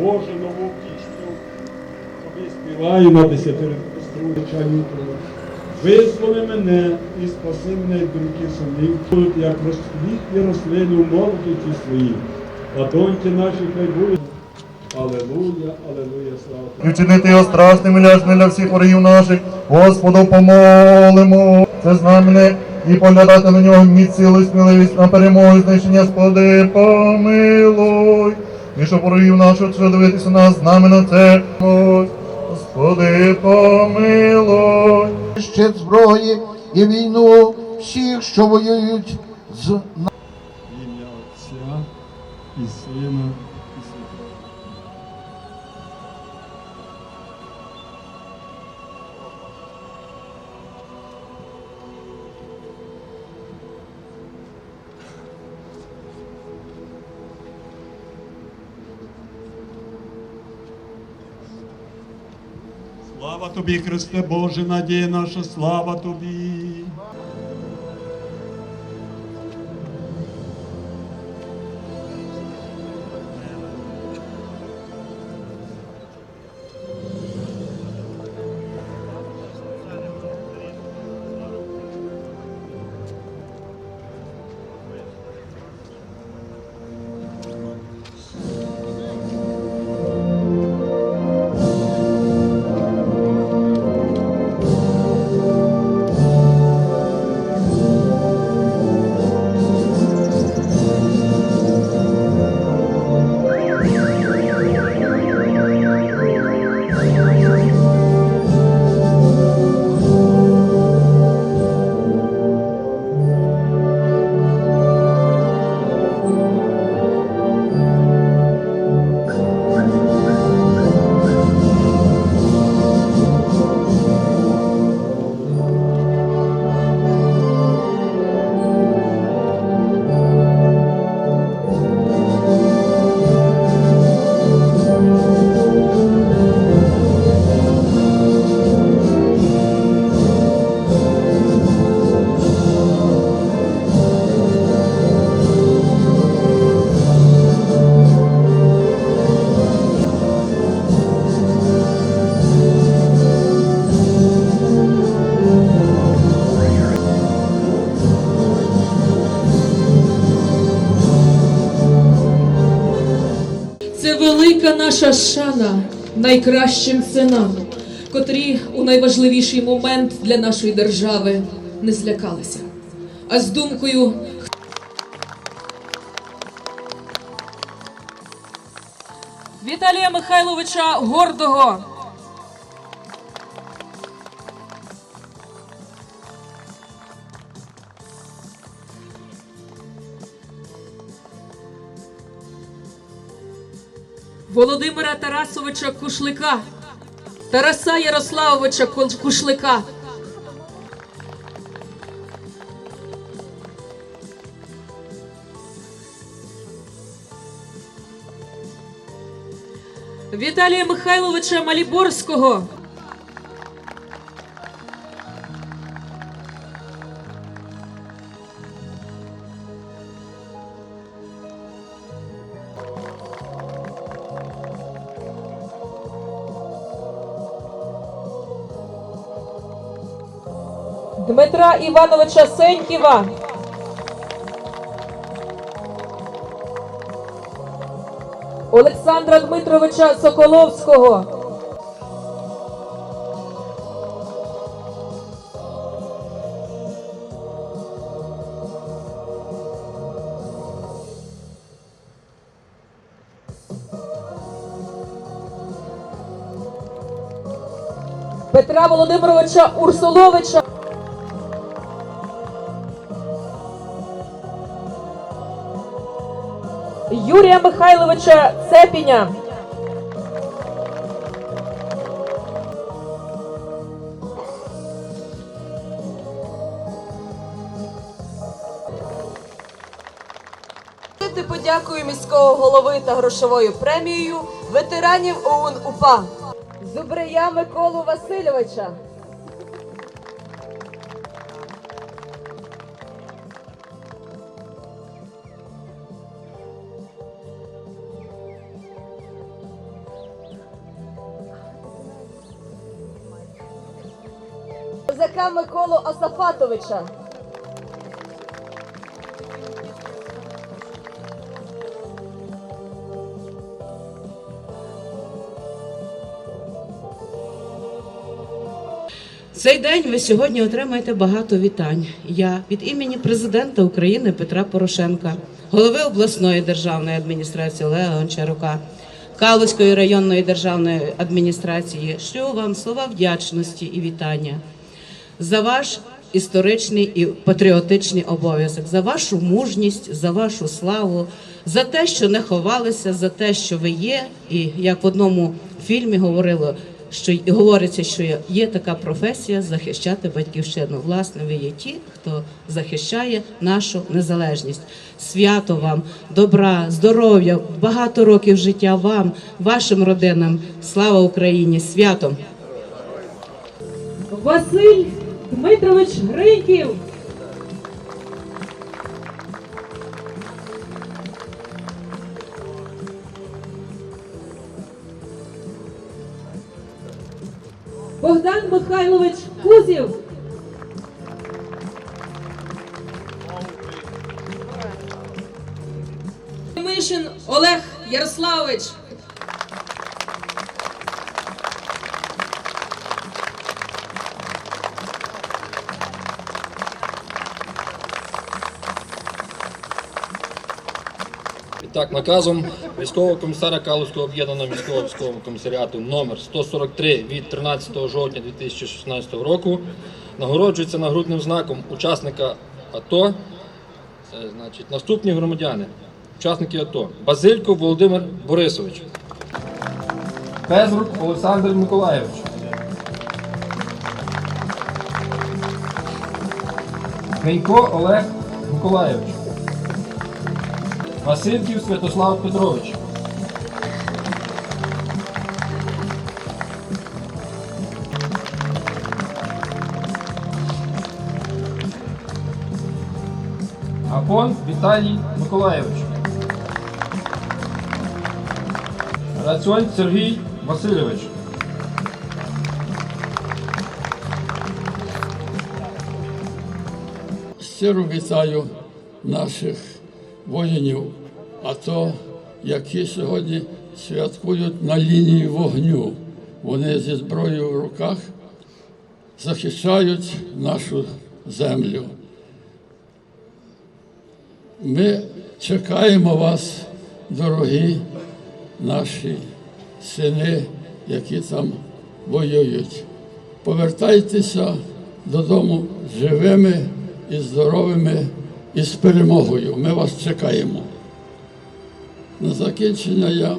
Боже, нову пісню. Тобі співаю на десятиріччя Визволи мене і спаси мене від думки сумнів, як розквітні рослини у молодості своїй. А доньки наші хай будуть. Алелуя, алелуя, слава. Вчинити його страшним і для всіх ворогів наших. Господу помолимо. Це знамене і поглядати на нього міць силу сміливість на перемогу знищення, Господи, помилуй. І щоб ворогів наших, що дивитися на нас, на це. Господи, помилуй. щит зброї і війну всіх, що воюють з Ім'я Отця і Сина тобі, Христе Боже, надія наша, слава тобі. Наша шана найкращим синам, котрі у найважливіший момент для нашої держави не злякалися. А з думкою Віталія Михайловича Гордого. Володимира Тарасовича Кушлика, Тараса Ярославовича Кушлика, Віталія Михайловича Маліборського, Дмитра Івановича Сеньківа. Олександра Дмитровича Соколовського. Петра Володимировича Урсуловича. Юрія Михайловича Цепіня. Подякую міського голови та грошовою премією ветеранів ОУН УПА. Зубрия Миколу Васильовича. Козака Миколу Асафатовича. Цей день ви сьогодні отримаєте багато вітань. Я від імені президента України Петра Порошенка, голови обласної державної адміністрації Олега Гончарука, Калузької районної державної адміністрації шлю вам слова вдячності і вітання за ваш історичний і патріотичний обов'язок, за вашу мужність, за вашу славу, за те, що не ховалися, за те, що ви є, і як в одному фільмі говорило, що говориться, що є така професія захищати батьківщину. Власне, ви є ті, хто захищає нашу незалежність. Свято вам, добра, здоров'я, багато років життя вам, вашим родинам. Слава Україні! Святом! Василь Дмитрович Гриньків. Богдан Михайлович Кузів. Мишин Олег Ярославович. Так, наказом військового комісара Калузького об'єднаного міського військового комісаріату номер 143 від 13 жовтня 2016 року нагороджується нагрудним знаком учасника АТО. Це значить наступні громадяни, учасники АТО. Базилько Володимир Борисович. Безрук Олександр Миколаєвич. Гринько Олег Миколаєвич. Васильків Святослав Петрович. Апон Віталій Миколаєвич. Рацьонь Сергій Васильович. Щиро вітаю наших воїнів АТО, які сьогодні святкують на лінії вогню. Вони зі зброєю в руках захищають нашу землю. Ми чекаємо вас, дорогі наші сини, які там воюють. Повертайтеся додому живими і здоровими і з перемогою. Ми вас чекаємо. На закінчення я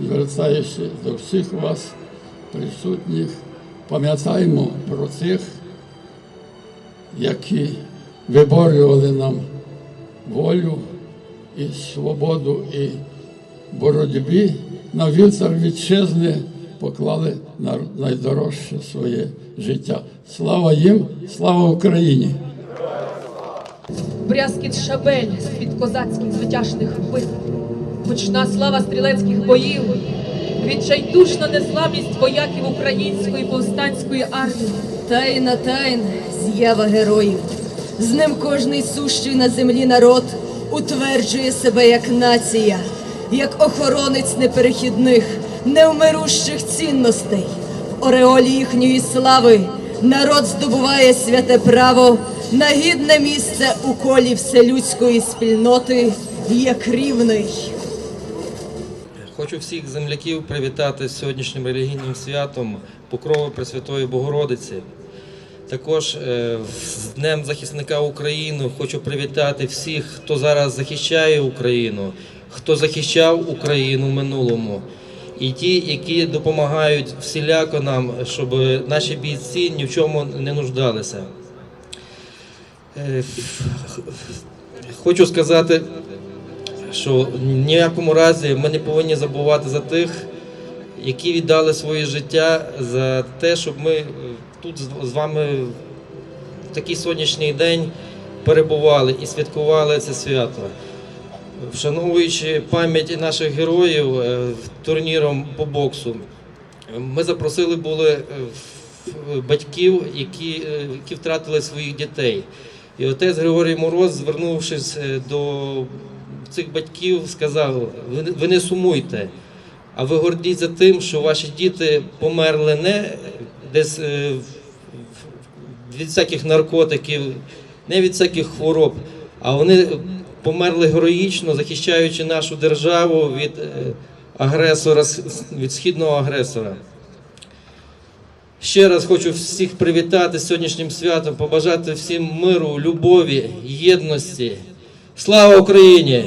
звертаюся до всіх вас, присутніх. Пам'ятаємо про тих, які виборювали нам волю і свободу і боротьбі на вівтар вітчизни поклали на найдорожче своє життя. Слава їм, слава Україні! Брязкіт шабель від козацьких звитяжних битв, гучна слава стрілецьких боїв, відчайдушна незламність вояків української повстанської армії. Тайна тайн з'ява героїв. З ним кожний сущий на землі народ утверджує себе як нація, як охоронець неперехідних, невмирущих цінностей. В ореолі їхньої слави народ здобуває святе право на гідне місце у колі вселюдської спільноти як рівний. Хочу всіх земляків привітати з сьогоднішнім релігійним святом Покрови Пресвятої Богородиці. Також е, з Днем захисника України хочу привітати всіх, хто зараз захищає Україну, хто захищав Україну в минулому, і ті, які допомагають всіляко нам, щоб наші бійці ні в чому не нуждалися. Е, Хочу сказати, що в ніякому разі ми не повинні забувати за тих, які віддали своє життя за те, щоб ми е, тут з- вами в такий сонячний день перебували і святкували це свято. Вшановуючи пам'ять наших героїв е, турніром по боксу, ми запросили були батьків, які, які втратили своїх дітей. І отець Григорій Мороз, звернувшись е, до цих батьків, сказав: ви, не- сумуйте, а ви гордіться тим, що ваші діти померли не десь е, в- в- від всяких наркотиків, не від всяких хвороб, а вони померли героїчно, захищаючи нашу державу від е, агресора, від східного агресора. Ще раз хочу всіх привітати з сьогоднішнім святом, побажати всім миру, любові, єдності. Слава Україні!